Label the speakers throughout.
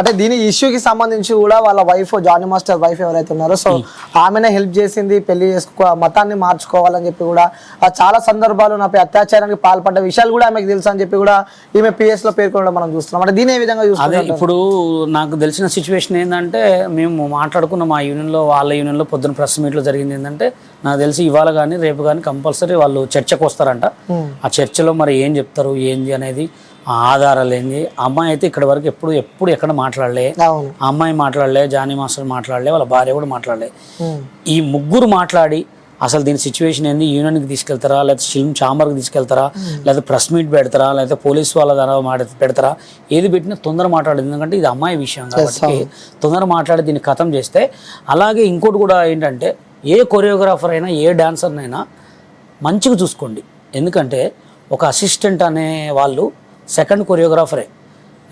Speaker 1: అంటే దీని ఇష్యూకి సంబంధించి కూడా వాళ్ళ వైఫ్ జానీ మాస్టర్ వైఫ్ ఎవరైతే ఉన్నారో సో ఆమెనే హెల్ప్ చేసింది పెళ్ళి చేసుకో మతాన్ని మార్చుకోవాలని చెప్పి కూడా ఆ చాలా సందర్భాలు నాపై అత్యాచారానికి పాల్పడ్డ విషయాలు కూడా ఆమెకు తెలుసు అని చెప్పి కూడా ఈమె పిఎస్లో పేర్కొనడం మనం చూస్తున్నాం. అంటే దీని ఏ విధంగా చూస్తున్నాం
Speaker 2: ఇప్పుడు నాకు తెలిసిన సిచ్యువేషన్ ఏంటంటే మేము మాట్లాడుకున్న మా యూనియన్లో వాళ్ళ యూనియన్లో పొద్దున ప్రెస్ మీట్లో జరిగింది ఏంటంటే నాకు తెలిసి ఇవాళ కానీ రేపు కానీ కంపల్సరీ వాళ్ళు చర్చకు వస్తారంట. ఆ చర్చలో మరి ఏం చెప్తారు ఏంది అనేది ఆధారాలు ఏంది ఆ అమ్మాయి అయితే ఇక్కడ వరకు ఎప్పుడు ఎప్పుడు ఎక్కడ మాట్లాడలే. ఆ అమ్మాయి మాట్లాడలే జానీ మాస్టర్ మాట్లాడలే వాళ్ళ భార్య కూడా మాట్లాడలే. ఈ ముగ్గురు మాట్లాడి అసలు దీని సిచ్యువేషన్ ఏంది? యూనియన్కి తీసుకెళ్తారా? లేకపోతే ఫిల్మ్ ఛాంబర్కి తీసుకెళ్తారా? లేకపోతే ప్రెస్ మీట్ పెడతారా? లేకపోతే పోలీస్ వాళ్ళ ద్వారా మాట పెడతారా? ఏది పెట్టినా తొందర మాట్లాడేది. ఎందుకంటే ఇది అమ్మాయి విషయం కాబట్టి తొందర మాట్లాడి దీన్ని ఖతం చేస్తే అలాగే ఇంకోటి కూడా ఏంటంటే ఏ కొరియోగ్రాఫర్ అయినా ఏ డాన్సర్నైనా మంచిగా చూసుకోండి. ఎందుకంటే ఒక అసిస్టెంట్ అనే వాళ్ళు సెకండ్ కొరియోగ్రాఫరే.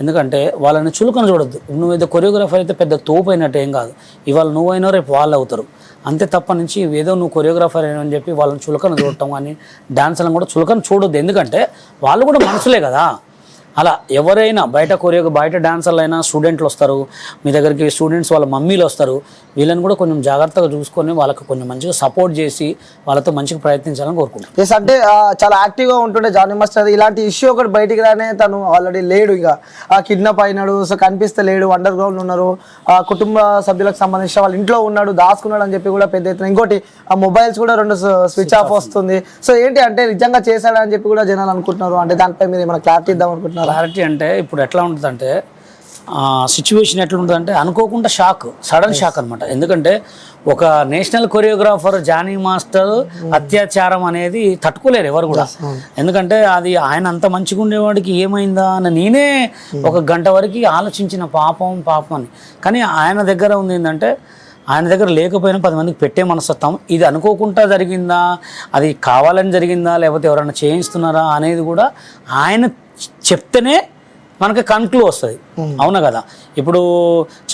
Speaker 2: ఎందుకంటే వాళ్ళని చులకన చూడొద్దు. నువ్వు ఏదో కొరియోగ్రాఫర్ అయితే పెద్ద తోపు అయినట్టు ఏం కాదు. ఇవాళ నువ్వైనా రేపు వాళ్ళు అవుతారు అంతే తప్ప నుంచి ఏదో నువ్వు కొరియోగ్రాఫర్ అని చెప్పి వాళ్ళని చులకన చూడటం కానీ డాన్స్లను కూడా చులకన చూడొద్దు. ఎందుకంటే వాళ్ళు కూడా మనుషులే కదా. అలా ఎవరైనా బయట కొరియో బయట డాన్సర్లు అయినా స్టూడెంట్లు వస్తారు మీ దగ్గరికి స్టూడెంట్స్ వాళ్ళ మమ్మీలు వస్తారు వీళ్ళని కూడా కొంచెం జాగ్రత్తగా చూసుకొని వాళ్ళకి కొంచెం మంచిగా సపోర్ట్ చేసి వాళ్ళతో మంచిగా ప్రయత్నించాలని కోరుకుంటాను
Speaker 1: ఎస్ అంటే చాలా యాక్టివ్గా ఉంటుండే జానీ మాస్టర్. ఇలాంటి ఇష్యూ ఒకటి బయటికి రానే తను ఆల్రెడీ లేడు ఇక. ఆ కిడ్నాప్ అయినాడు సో కనిపిస్తే లేడు అండర్ గ్రౌండ్ ఉన్నారు. ఆ కుటుంబ సభ్యులకు సంబంధించిన వాళ్ళ ఇంట్లో ఉన్నాడు దాచుకున్నాడు అని చెప్పి కూడా పెద్ద ఎత్తున. ఇంకోటి ఆ మొబైల్స్ కూడా రెండు స్విచ్ ఆఫ్ వస్తుంది. సో ఏంటి అంటే నిజంగా చేశాడని చెప్పి కూడా జనాలు అనుకుంటున్నారు. అంటే దానిపై మీరు ఏమైనా క్లారిటీ ఇద్దాం అనుకుంటున్నారు?
Speaker 2: క్లారిటీ అంటే ఇప్పుడు ఎట్లా ఉంటుందంటే సిచ్యువేషన్ ఎట్లా ఉంటుందంటే అనుకోకుండా షాక్ సడన్ షాక్ అనమాట ఎందుకంటే ఒక నేషనల్ కొరియోగ్రాఫర్ జానీ మాస్టర్ అత్యాచారం అనేది తట్టుకోలేరు ఎవరు కూడా. ఎందుకంటే అది ఆయన అంత మంచిగా ఉండేవాడికి ఏమైందా అని నేనే ఒక గంట వరకు ఆలోచించిన పాపం పాపం అని. కానీ ఆయన దగ్గర ఉంది ఏంటంటే ఆయన దగ్గర లేకపోయినా పది మందికి పెట్టే మనస్తత్వం ఇది అనుకోకుండా జరిగిందా? అది కావాలని జరిగిందా? లేకపోతే ఎవరైనా చేయిస్తున్నారా? అనేది కూడా ఆయన చెప్తేనే మనకి కన్క్లూ వస్తుంది. అవునా కదా? ఇప్పుడు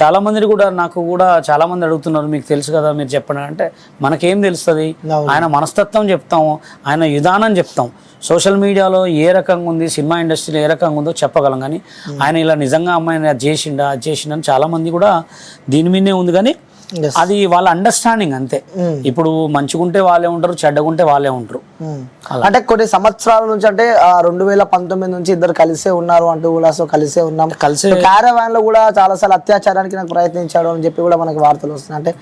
Speaker 2: చాలా మందిని కూడా నాకు కూడా చాలా మంది అడుగుతున్నారు మీకు తెలుసు కదా మీరు చెప్పండి అంటే మనకేం తెలుస్తుంది. ఆయన మనస్తత్వం చెప్తాం ఆయన విధానం చెప్తాం సోషల్ మీడియాలో ఏ రకంగా ఉంది సినిమా ఇండస్ట్రీలో ఏ రకంగా ఉందో చెప్పగలం. కానీ ఆయన ఇలా నిజంగా అమ్మాయిని అది చేసిండా అది చేసిండా అని చాలా మంది కూడా దీని మీదే ఉంది. కానీ. అది వాళ్ళ అండర్స్టాండింగ్ అంతే.
Speaker 1: Mm.
Speaker 2: ఇప్పుడు మంచిగుంటే వాళ్ళే ఉంటారు చెడ్డగుంటే వాళ్ళే ఉంటారు.
Speaker 1: ఉమ్. అంటే కొన్ని సంవత్సరాల నుంచి అంటే రెండు వేల పంతొమ్మిది నుంచి ఇద్దరు కలిసే ఉన్నారు అంటూ కూడా సో కలిసే ఉన్నాం.
Speaker 2: కలిసే
Speaker 1: క్యారవాన్లో కూడా చాలా సార్లు అత్యాచారానికి నాకు ప్రయత్నించాడు అని చెప్పి కూడా మనకి వార్తలు వస్తున్నాయి. అంటే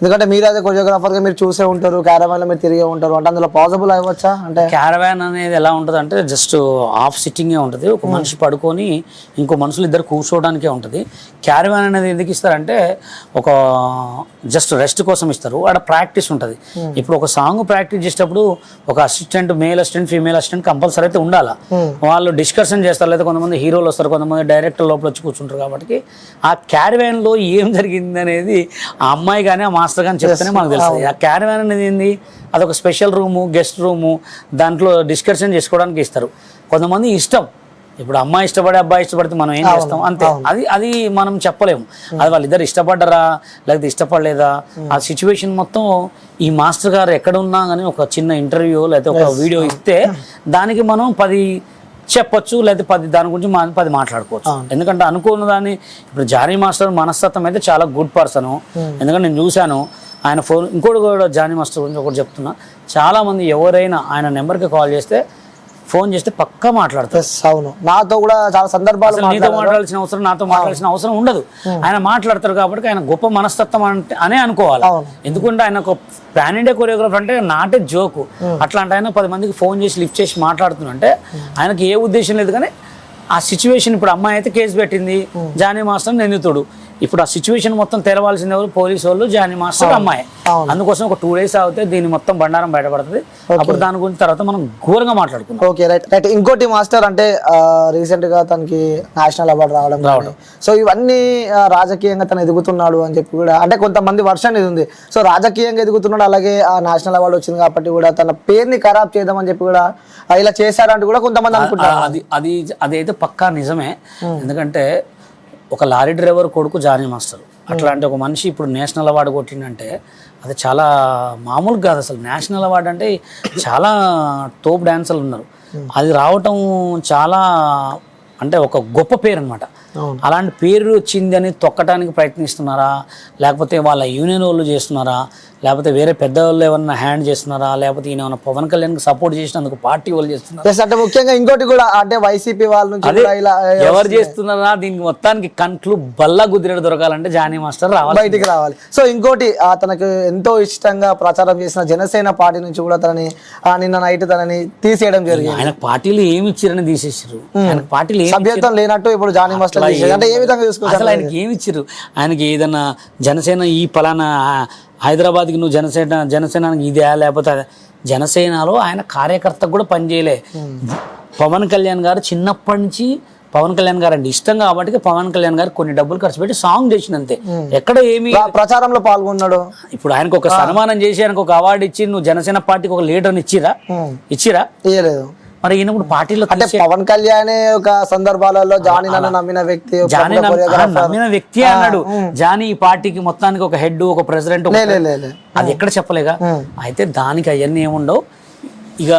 Speaker 1: ఎందుకంటే మీరు అదే కొరియోగ్రాఫర్గా మీరు చూసే ఉంటారు క్యారవాన్లో మీరు తిరిగే ఉంటారు అంటే అందులో పాసిబుల్ అవ్వచ్చా? అంటే
Speaker 2: క్యారవాన్ అనేది ఎలా ఉంటుంది అంటే జస్ట్ హాఫ్ సిట్టింగే ఉంటుంది. ఒక మనిషి పడుకొని ఇంకో మనుషులు ఇద్దరు కూర్చోవడానికే ఉంటుంది. క్యారవాన్ అనేది ఎందుకు ఇస్తారంటే ఒక జస్ట్ రెస్ట్ కోసం ఇస్తారు. ఆడ ప్రాక్టీస్ ఉంటుంది. ఇప్పుడు ఒక సాంగ్ ప్రాక్టీస్ చేసేటప్పుడు ఒక assistant male assistant female assistant compulsory అయితే ఉండాలా? వాళ్ళు డిస్కషన్ చేస్తారు. లేదా కొంతమంది హీరోలు వస్తారు కొంతమంది డైరెక్టర్ లోపల వచ్చి కూర్చుంటారు కాబట్టి ఆ క్యారవాన్లో ఏం జరిగింది అనేది ఆ అమ్మాయి కానీ ఆ మాస్టర్ కానీ చెప్తేనే మనకు తెలుస్తుంది ఆ క్యారవాన్ అనేది ఏంది? అదొక స్పెషల్ రూము గెస్ట్ రూము దాంట్లో డిస్కషన్ చేసుకోవడానికి ఇస్తారు. కొంతమంది ఇష్టం. ఇప్పుడు అమ్మాయి ఇష్టపడే అబ్బాయి ఇష్టపడితే మనం ఏం చేస్తాం? అంతే. అది అది మనం చెప్పలేము. అది వాళ్ళిద్దరు ఇష్టపడ్డరా? లేకపోతే ఇష్టపడలేదా? ఆ సిచ్యువేషన్ మొత్తం ఈ మాస్టర్ గారు ఎక్కడ ఉన్నా కానీ ఒక చిన్న ఇంటర్వ్యూ లేకపోతే ఒక వీడియో ఇస్తే దానికి మనం పది చెప్పొచ్చు లేకపోతే పది దాని గురించి మనం పది మాట్లాడుకోవచ్చు. ఎందుకంటే అనుకున్న దాన్ని ఇప్పుడు జానీ మాస్టర్ మనస్తత్వం అయితే చాలా గుడ్ పర్సన్. ఎందుకంటే నేను చూశాను ఆయన ఫోన్ ఇంకోటి కూడా జానీ మాస్టర్ గురించి ఒకటి చెప్తున్నా. చాలా మంది ఎవరైనా ఆయన నెంబర్కి కాల్ చేస్తే ఫోన్ చేస్తే పక్కా మాట్లాడతారు
Speaker 1: అవును. నాతో కూడా చాలా సందర్భాలు
Speaker 2: నీతో మాట్లాడాల్సిన అవసరం నాతో మాట్లాడాల్సిన అవసరం ఉండదు. ఆయన మాట్లాడతారు కాబట్టి ఆయన గొప్ప మనస్తత్వం అంటే అనే అనుకోవాలి. ఎందుకంటే ఆయన ఒక పాన్ ఇండియా కొరియోగ్రాఫర్ అంటే నాటే జోకు అట్లాంటి ఆయన పది మందికి ఫోన్ చేసి లిఫ్ట్ చేసి మాట్లాడుతున్నంటే ఆయనకి ఏ ఉద్దేశం లేదు కానీ ఆ సిచ్యువేషన్ ఇప్పుడు అమ్మాయి అయితే కేసు పెట్టింది. జానీ మాస్టర్ నిందితుడు. ఇప్పుడు ఆ సిచ్యువేషన్ మొత్తం తెరవాల్సింది ఎవరు? పోలీసు వాళ్ళు జానీ మాస్టర్ అమ్మాయి. అందుకోసం ఒక టూ డేస్ అవుతే దీని మొత్తం బండారం బయటపడుతుంది. అప్పుడు దాని గురించి తర్వాత మనం ఘోరంగా మాట్లాడుకుందాం.
Speaker 1: Okay right. రైట్. ఇంకోటి మాస్టర్ అంటే రీసెంట్గా తనకి నేషనల్ అవార్డు రావడం కానీ. సో ఇవన్నీ రాజకీయంగా తను ఎదుగుతున్నాడు అని చెప్పి కూడా అంటే కొంతమంది వర్షన్ ఇది ఉంది. సో రాజకీయంగా ఎదుగుతున్నాడు అలాగే ఆ నేషనల్ అవార్డు వచ్చింది కాబట్టి కూడా తన పేరుని ఖరాబ్ చేద్దామని చెప్పి కూడా ఇలా చేశారంటూ కూడా కొంతమంది అనుకుంటారు.
Speaker 2: అది అది అదైతే పక్కా నిజమే. ఎందుకంటే ఒక లారీ డ్రైవర్ కొడుకు జానీ మాస్టర్. అట్లాంటి ఒక మనిషి ఇప్పుడు నేషనల్ అవార్డు కొట్టిండంటే అది చాలా మామూలు కాదు అసలు. నేషనల్ అవార్డు అంటే చాలా తోపు డాన్సర్లు ఉన్నారు. అది రావటం చాలా అంటే ఒక గొప్ప పేరు అనమాట. అలాంటి పేరు వచ్చింది అని తొక్కటానికి ప్రయత్నిస్తున్నారా? లేకపోతే వాళ్ళ యూనియన్ వాళ్ళు చేస్తున్నారా? లేకపోతే వేరే పెద్ద వాళ్ళు ఏమన్నా హ్యాండ్ చేస్తున్నారా? లేకపోతే ఈయన పవన్ కళ్యాణ్కి సపోర్ట్ చేసినందుకు పార్టీ వాళ్ళు చేస్తున్నారా?
Speaker 1: అంటే ముఖ్యంగా ఇంకోటి కూడా అంటే వైసీపీ వాళ్ళ నుంచి
Speaker 2: ఎవరు చేస్తున్నారా? దీనికి మొత్తానికి కంట్లు బల్ల గుద్దిరేడు దొరకాలంటే జానీ మాస్టర్ రావాలి.
Speaker 1: బయటికి రావాలి. సో ఇంకోటి తనకు ఎంతో ఇష్టంగా ప్రచారం చేసిన జనసేన పార్టీ నుంచి కూడా తనని నిన్న నైట్ తనని తీసేయడం జరిగింది.
Speaker 2: ఆయన పార్టీలు ఏమి ఇచ్చారని తీసేసారు ఆయన పార్టీలు
Speaker 1: సభ్యత్వం లేనట్టు ఇప్పుడు జానీ మాస్టర్ అంటే ఏ విధంగా చూసుకోవచ్చు
Speaker 2: అసలు ఆయనకి ఏమి ఇచ్చారు ఆయనకి ఏదన్నా జనసేన ఈ పలానా హైదరాబాద్కి నువ్వు జనసేన జనసేనానికి ఇదే లేకపోతే. జనసేనలో ఆయన కార్యకర్త కూడా పనిచేయలే పవన్ కళ్యాణ్ గారు చిన్నప్పటి నుంచి పవన్ కళ్యాణ్ గారు అంటే ఇష్టం కాబట్టి పవన్ కళ్యాణ్ గారు కొన్ని డబ్బులు ఖర్చు పెట్టి సాంగ్ చేసినంతే ఎక్కడ ఏమి
Speaker 1: ప్ర- ప్రచారంలో పాల్గొన్నాడు.
Speaker 2: ఇప్పుడు ఆయనకు ఒక సన్మానం చేసి ఆయనకు ఒక అవార్డు ఇచ్చి నువ్వు జనసేన పార్టీకి ఒక లీడర్ని ఇచ్చిరా. ఇచ్చిరా?
Speaker 1: ఇయ్యలేదు.
Speaker 2: మరి ఈయన ఇప్పుడు పార్టీలో
Speaker 1: అంటే పవన్ కళ్యాణ్ ఒక సందర్భాలలో జానీ నన్ను నమ్మిన వ్యక్తి
Speaker 2: జానీ. నమ్మిన వ్యక్తి అన్నాడు. జానీ ఈ పార్టీకి మొత్తానికి ఒక హెడ్ ఒక ప్రెసిడెంట్. అది ఎక్కడ చెప్పలేగా. అయితే దానికి అవన్నీ ఏముండవు. ఇక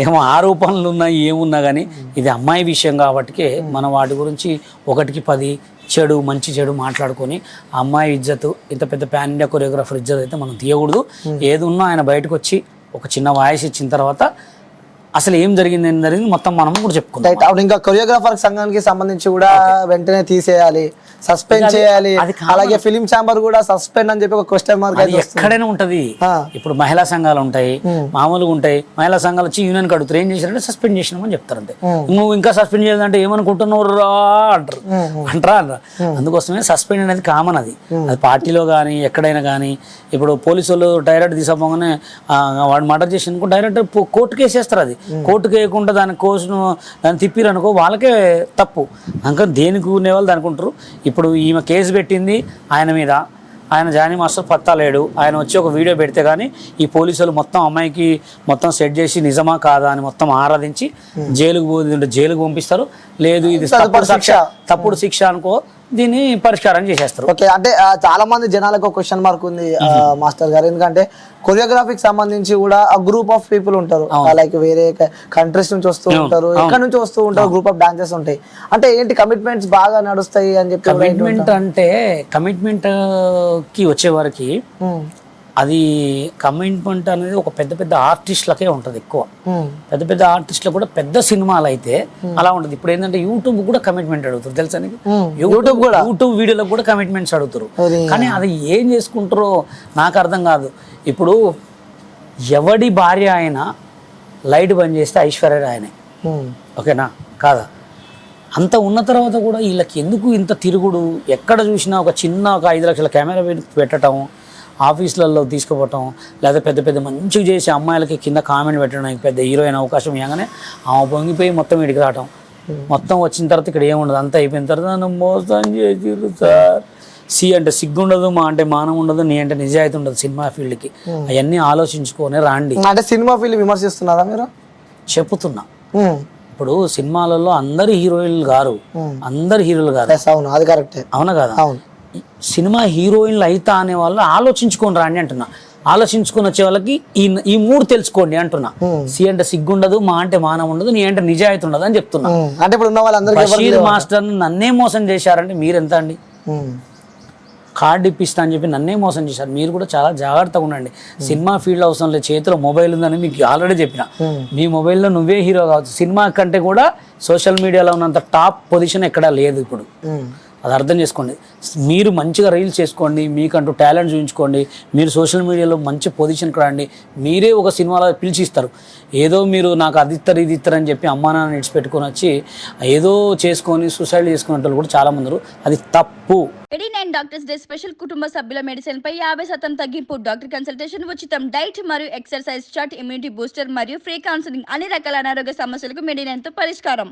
Speaker 2: ఏమో ఆరోపణలు ఉన్నాయి ఏమున్నా కానీ ఇది అమ్మాయి విషయం కాబట్టి మనం వాటి గురించి ఒకటికి పది చెడు మంచి చెడు మాట్లాడుకొని అమ్మాయి ఇజ్జత్ ఇంత పెద్ద ప్యాన్ ఇండియా కొరియోగ్రాఫర్ ఇజ్జత్ అయితే మనం తీయకూడదు. ఏది ఉన్నా ఆయన బయటకు వచ్చి ఒక చిన్న వాయిస్ ఇచ్చిన తర్వాత అసలు ఏం జరిగింది ఏం జరిగింది మొత్తం మనం కూడా చెప్పుకుందాం.
Speaker 1: రైట్ అవును ఇంకా కొరియోగ్రాఫర్ సంఘానికి సంబంధించి కూడా వెంటనే తీసేయాలి సస్పెండ్ చేయాలి. అలాగే ఫిలిం ఛాంబర్ కూడా సస్పెండ్ అని చెప్పి ఒక క్వశ్చన్ మార్క్.
Speaker 2: ఎక్కడైనా ఉంటది. ఇప్పుడు మహిళా సంఘాలు ఉంటాయి మామూలుగా ఉంటాయి. మహిళా సంఘాలు వచ్చి యూనియన్ కడుగుతారు ఏం చేశారంటే సస్పెండ్ చేసినామని చెప్తారు అంతే నువ్వు ఇంకా సస్పెండ్ చేయాలంటే ఏమనుకుంటున్నావు రా అంటారు అంటారా? అనరా? అందుకోసమే సస్పెండ్ అనేది కామన్ అది. అది పార్టీలో కానీ ఎక్కడైనా కానీ ఇప్పుడు పోలీసు వాళ్ళు డైరెక్ట్ తీసుకోగానే వాడు మర్డర్ చేసి డైరెక్ట్ కోర్టుకి వేసేస్తారు అది. కోర్టుకి వేయకుండా దాని కోసును దాన్ని తిప్పిరు అనుకో వాళ్ళకే తప్పు. ఇంకా దేనికి ఉండే వాళ్ళు అనుకుంటారు ఇప్పుడు ఈమె కేసు పెట్టింది ఆయన మీద. ఆయన జానీ మాస్టర్ పత్తా లేడు. ఆయన వచ్చి ఒక వీడియో పెడితే కానీ ఈ పోలీసులు మొత్తం అమ్మాయికి మొత్తం సెట్ చేసి నిజమా కాదా అని మొత్తం ఆరాధించి జైలుకు పోతుంటే జైలుకు పంపిస్తారు. లేదు ఇది తప్పుడు శిక్ష. తప్పుడు శిక్ష అనుకో దీన్ని పరిష్కారం చేసేస్తారు.
Speaker 1: ఓకే అంటే చాలా మంది జనాలకు క్వశ్చన్ మార్క్ ఉంది మాస్టర్ గారు. ఎందుకంటే కొరియోగ్రఫీకి సంబంధించి కూడా ఆ గ్రూప్ ఆఫ్ పీపుల్ ఉంటారు. లైక్ వేరే కంట్రీస్ నుంచి వస్తూ ఉంటారు ఎక్కడ నుంచి వస్తూ ఉంటారు గ్రూప్ ఆఫ్ డాన్సెస్ ఉంటాయి. అంటే ఏంటి కమిట్మెంట్స్ బాగా నడుస్తాయి అని చెప్పి
Speaker 2: కమిట్మెంట్ అంటే కమిట్మెంట్కి వచ్చే వరకు అది కమిట్మెంట్ అనేది ఒక పెద్ద పెద్ద ఆర్టిస్టులకే ఉంటుంది ఎక్కువ. పెద్ద పెద్ద ఆర్టిస్టులు కూడా పెద్ద సినిమాలు అయితే అలా ఉంటుంది. ఇప్పుడు ఏంటంటే యూట్యూబ్ కూడా కమిట్మెంట్ అడుగుతారు. తెలుసా. యూట్యూబ్ కూడా? యూట్యూబ్ వీడియోలకు కూడా కమిట్మెంట్స్ అడుగుతారు. కానీ అది ఏం చేసుకుంటారో నాకు అర్థం కాదు. ఇప్పుడు ఎవడి భార్య అయినా లైట్ బంద్ చేస్తే ఐశ్వర్య ఆయనే
Speaker 1: ఉమ్,
Speaker 2: ఓకేనా? కాదా? అంత ఉన్న తర్వాత కూడా వీళ్ళకి ఎందుకు ఇంత తిరుగుడు? ఎక్కడ చూసినా ఒక చిన్న ఒక ఐదు లక్షల కెమెరా పెట్టి పెట్టడం ఆఫీసులలో తీసుకుపోవటం లేదా పెద్ద పెద్ద మంచిగా చేసి అమ్మాయిలకి కింద కామెంట్ పెట్టడానికి పెద్ద హీరోయిన్ అవకాశం ఇవ్వగానే ఆమె పొంగిపోయి మొత్తం ఇడికి రావటం. మొత్తం వచ్చిన తర్వాత ఇక్కడ ఏముండదు అంతా అయిపోయిన తర్వాత నన్ను మోసం చేసిర్రు సార్. సి అంటే సిగ్గుండదు మా అంటే మానం ఉండదు నీ అంటే నిజాయితీ ఉండదు సినిమా ఫీల్డ్కి. అవన్నీ ఆలోచించుకొని రాండి.
Speaker 1: అంటే సినిమా ఫీల్డ్ విమర్శిస్తున్నారా మీరు?
Speaker 2: చెప్పుతున్నా.
Speaker 1: ఉమ్,
Speaker 2: ఇప్పుడు సినిమాలలో అందరు హీరోయిన్లు గారు. అందరు హీరోలు గారు.
Speaker 1: అవును. అది కరెక్టే.
Speaker 2: అవునా కదా? సినిమా హీరోయిన్లు అయితా అనే వాళ్ళు ఆలోచించుకొని రాండి అంటున్నా. ఆలోచించుకొని వచ్చే వాళ్ళకి ఈ ఈ మూడు తెలుసుకోండి అంటున్నా. సి అంటే సిగ్గుండదు మా అంటే మానం ఉండదు నీ అంటే నిజాయితీ ఉండదు అని చెప్తున్నా.
Speaker 1: అంటే ఇప్పుడు ఉన్న
Speaker 2: మాస్టర్ నన్నే మోసం చేశారంటే మీరెంత అండి?
Speaker 1: ఉమ్,
Speaker 2: కార్డు ఇప్పిస్తా అని చెప్పి నన్నే మోసం చేశారు. మీరు కూడా చాలా జాగ్రత్తగా ఉండండి. సినిమా ఫీల్డ్ అవసరం లేదు. చేతిలో మొబైల్ ఉందని మీకు ఆల్రెడీ చెప్పిన. మీ మొబైల్లో నువ్వే హీరో కావచ్చు. సినిమా కంటే కూడా సోషల్ మీడియాలో ఉన్నంత టాప్ పొజిషన్ ఎక్కడా లేదు ఇప్పుడు. అది అర్థం చేసుకోండి. మీరు మంచిగా రీల్స్ చేసుకోండి మీకంటూ టాలెంట్ చూపించుకోండి మీరు సోషల్ మీడియాలో మంచి పొజిషన్కి రండి మీరే ఒక సినిమాలో పిలిచిస్తారు. ఏదో మీరు నాకు అది ఇస్తారు ఇది ఇస్తారు అని చెప్పి అమ్మా నాన్న ఇడిచిపెట్టుకొని వచ్చి ఏదో చేసుకొని సూసైడ్ చేసుకునే కూడా చాలా మంది అది తప్పు.
Speaker 3: Eighty nine doctors day special కుటుంబ సభ్యుల మెడిసిన్ పై యాభై శాతం తగ్గింపు. డాక్టర్ కన్సల్టేషన్ ఉచితం డైట్ మరియు ఎక్సర్సైజ్ చార్ట్ ఇమ్యూనిటీ బూస్టర్ మరియు ఫ్రీ కౌన్సిలింగ్ అన్ని రకాల అనారోగ్య సమస్యలకు మెడినైన్తో పరిష్కారం.